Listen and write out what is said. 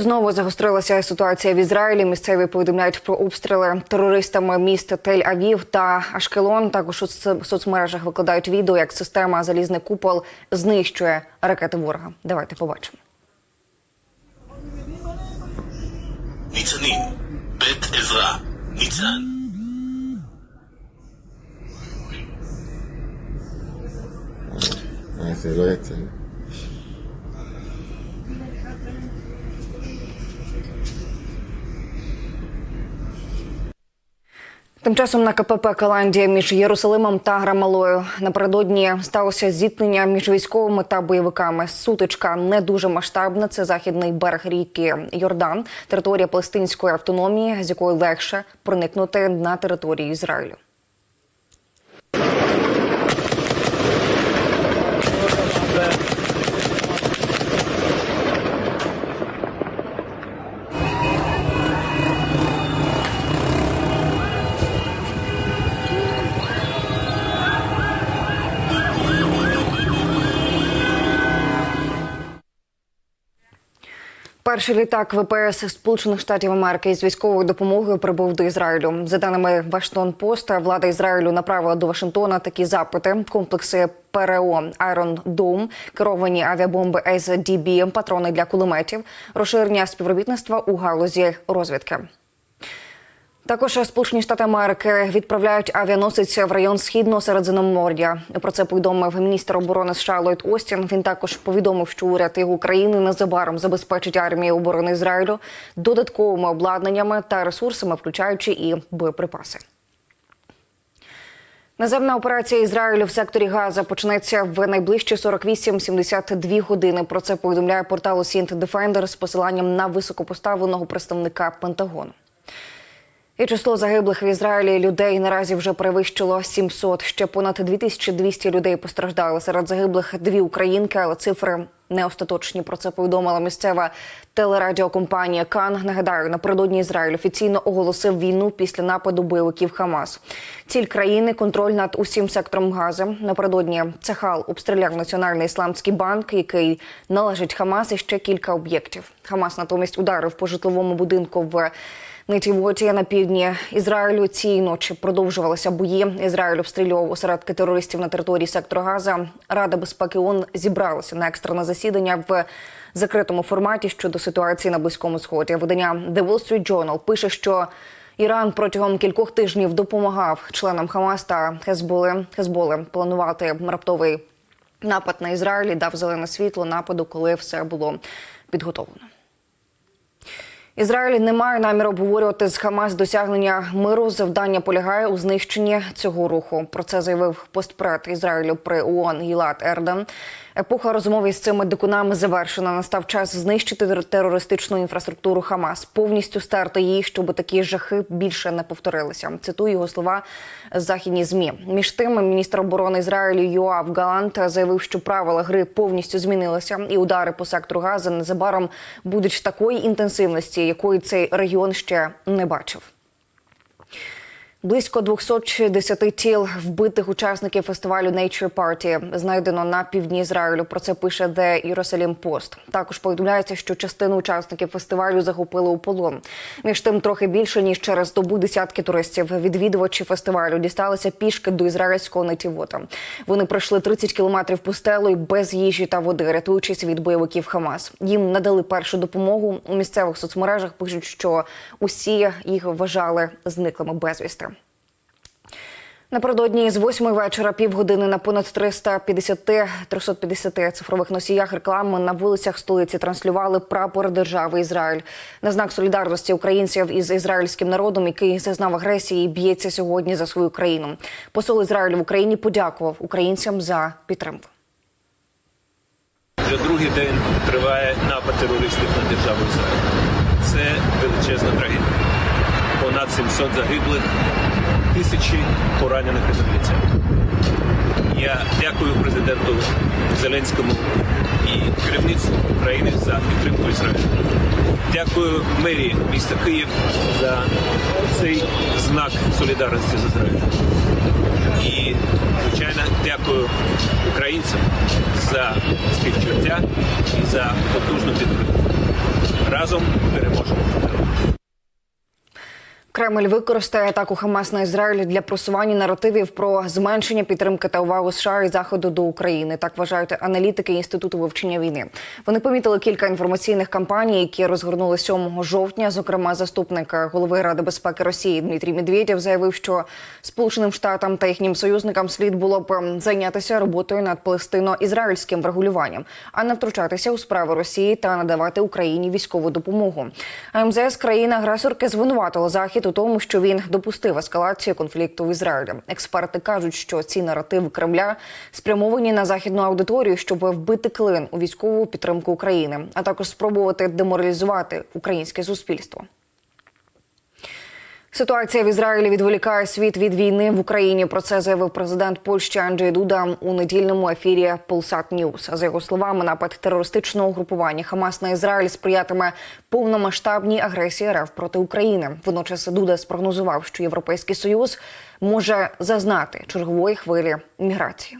Знову загострилася ситуація в Ізраїлі. Місцеві повідомляють про обстріли терористами міста Тель-Авів та Ашкелон. Також у соцмережах викладають відео, як система залізний купол знищує ракети ворога. Давайте побачимо. Ніцанін. Бет Езра. Ніцан. Це Тим часом на КПП Каландія між Єрусалимом та Грамалою напередодні сталося зіткнення між військовими та бойовиками. Сутичка не дуже масштабна. Це західний берег ріки Йордан, територія палестинської автономії, з якої легше проникнути на територію Ізраїлю. Перший літак ВПС Сполучених Штатів Америки із військовою допомогою прибув до Ізраїлю. За даними Вашингтон Пост, влада Ізраїлю направила до Вашингтона такі запити: комплекси ПРО Iron Dome, керовані авіабомби SDB, патрони для кулеметів, розширення співробітництва у галузі розвідки. Також Сполучені Штати Америки відправляють авіаносець в район східного Середземномор'я. Про це повідомив міністр оборони США Ллойд Остін. Він також повідомив, що уряд його України незабаром забезпечить армію оборони Ізраїлю додатковими обладнаннями та ресурсами, включаючи і боєприпаси. Наземна операція Ізраїлю в секторі Газа почнеться в найближчі 48-72 години. Про це повідомляє портал Сінт Defender з посиланням на високопоставленого представника Пентагону. І число загиблих в Ізраїлі людей наразі вже перевищило 700. Ще понад 2200 людей постраждали. Серед загиблих дві українки, але цифри не остаточні. Про це повідомила місцева телерадіокомпанія Кан. Нагадаю, напередодні Ізраїль офіційно оголосив війну після нападу бойовиків Хамас. Ціль країни контроль над усім сектором Гази. Напередодні Цахал обстріляв Національний ісламський банк, який належить Хамас, і ще кілька об'єктів. Хамас натомість ударив по житловому будинку в Нетівоті на півдні Ізраїлю цієї ночі продовжувалися бої. Ізраїль обстрілював осередки терористів на території сектору Газа. Рада безпеки ООН зібралася на екстрене засідання в закритому форматі щодо ситуації на близькому сході. Видання The Wall Street Journal пише, що Іран протягом кількох тижнів допомагав членам Хамас та Хезболи Хезболи планувати раптовий напад на Ізраїль і дав зелене світло нападу, коли все було підготовлено. Ізраїль не має наміру обговорювати з Хамас досягнення миру. Завдання полягає у знищенні цього руху. Про це заявив постпред Ізраїлю при ООН Гілат Ерден. Епоха розмови з цими дикунами завершена. Настав час знищити терористичну інфраструктуру Хамас, повністю стерти її, щоб такі жахи більше не повторилися. Цитую його слова західні змі. Між тим, міністр оборони Ізраїлю Йоав Галант заявив, що правила гри повністю змінилися, і удари по сектору Гази незабаром будуть такої інтенсивності, якої цей регіон ще не бачив. Близько 260 тіл вбитих учасників фестивалю Nature Party знайдено на півдні Ізраїлю. Про це пише The Jerusalem Post. Також повідомляється, що частину учасників фестивалю захопили у полон. Між тим, трохи більше ніж через добу десятки туристів. Відвідувачі фестивалю дісталися пішки до ізраїльського Нетівота. Вони пройшли 30 кілометрів пустелою без їжі та води, рятуючись від бойовиків Хамас. Їм надали першу допомогу. У місцевих соцмережах пишуть, що усі їх вважали зниклими безвісти. Напередодні з 8 вечора півгодини на понад 350-350 цифрових носіях реклами на вулицях столиці транслювали прапор держави Ізраїль на знак солідарності українців із ізраїльським народом, який зазнав агресії і б'ється сьогодні за свою країну. Посол Ізраїлю в Україні подякував українцям за підтримку. Вже другий день триває напад терористів на державу Ізраїль. Це величезна трагедія. Понад 700 загиблих, тисячі поранених ізраїльців. Я дякую президенту Зеленському і керівництву України за підтримку Ізраїлю. Дякую мерії міста Київ за цей знак солідарності з Ізраїлем. І, звичайно, дякую українцям за співчуття і за потужну підтримку. разом. Кремль використає атаку Хамас на Ізраїль для просування наративів про зменшення підтримки та увагу США і заходу до України. Так вважають аналітики інституту вивчення війни. Вони помітили кілька інформаційних кампаній, які розгорнули 7 жовтня. Зокрема, заступник голови Ради безпеки Росії Дмитрій Медведєв заявив, що Сполученим Штатам та їхнім союзникам слід було б ем, зайнятися роботою над палестино-ізраїльським врегулюванням, а не втручатися у справи Росії та надавати Україні військову допомогу. А МЗС країни-агресорки звинуватила захід у тому, що він допустив ескалацію конфлікту в Ізраїлі. Експерти кажуть, що ці наративи Кремля спрямовані на західну аудиторію, щоб вбити клин у військову підтримку України, а також спробувати деморалізувати українське суспільство. Ситуація в Ізраїлі відволікає світ від війни в Україні. Про це заявив президент Польщі Анджей Дуда у недільному ефірі Полсат Ньюс. За його словами, напад терористичного групування Хамас на Ізраїль сприятиме повномасштабній агресії РФ проти України. Водночас Дуда спрогнозував, що Європейський союз може зазнати чергової хвилі міграції.